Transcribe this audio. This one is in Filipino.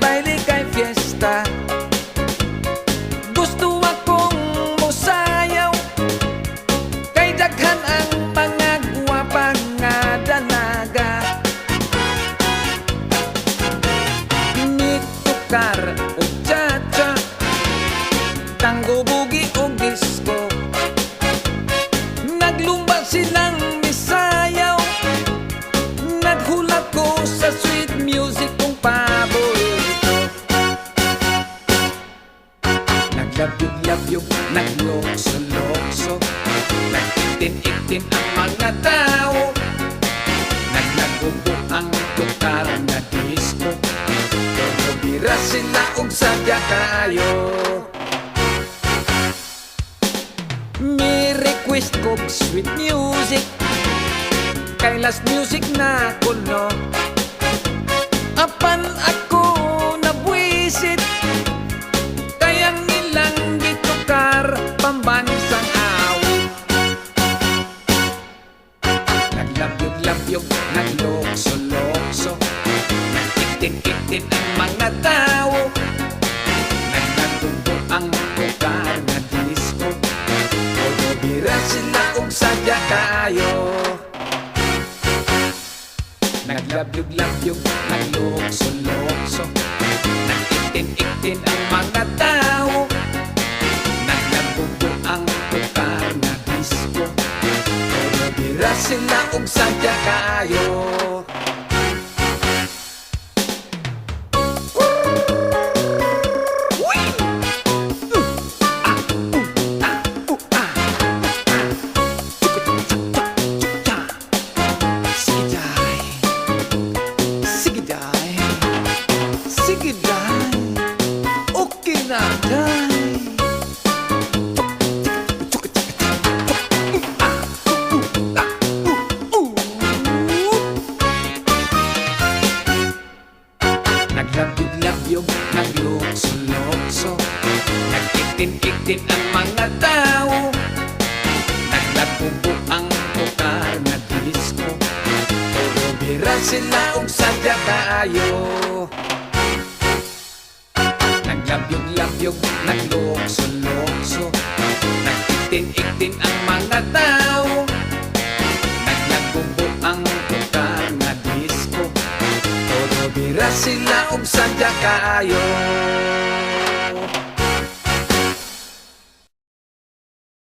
ใบลิกา Naglabyog-labyog, naglokso-lokso Nagtitin-itin ang mga tao. Naglagubo ang tukar na disco. Pero bira sila og sadya kayo. May request kog sweet music. Kay last music na kuno Naglabyog-labyog, naglokso-lokso Nakitin-kitin ang mga tao. Naglagubo ang tukar na disco. Todo bira sila og sadya kayo. Naglabyog-labyog, naglokso-lokso Nakitin-itin ang mga tao Todo bira sila og sadya kayo Nagkitin-kitin ang mga tao. Naglagubo ang tukar na disco Pero bira sila og sadya kayo Naglabyog-labyog, naglokso-lokso Nagkitin-itin ang mga tao. Naglagubo ang tukar na disco Todo bira sila og sadya kayo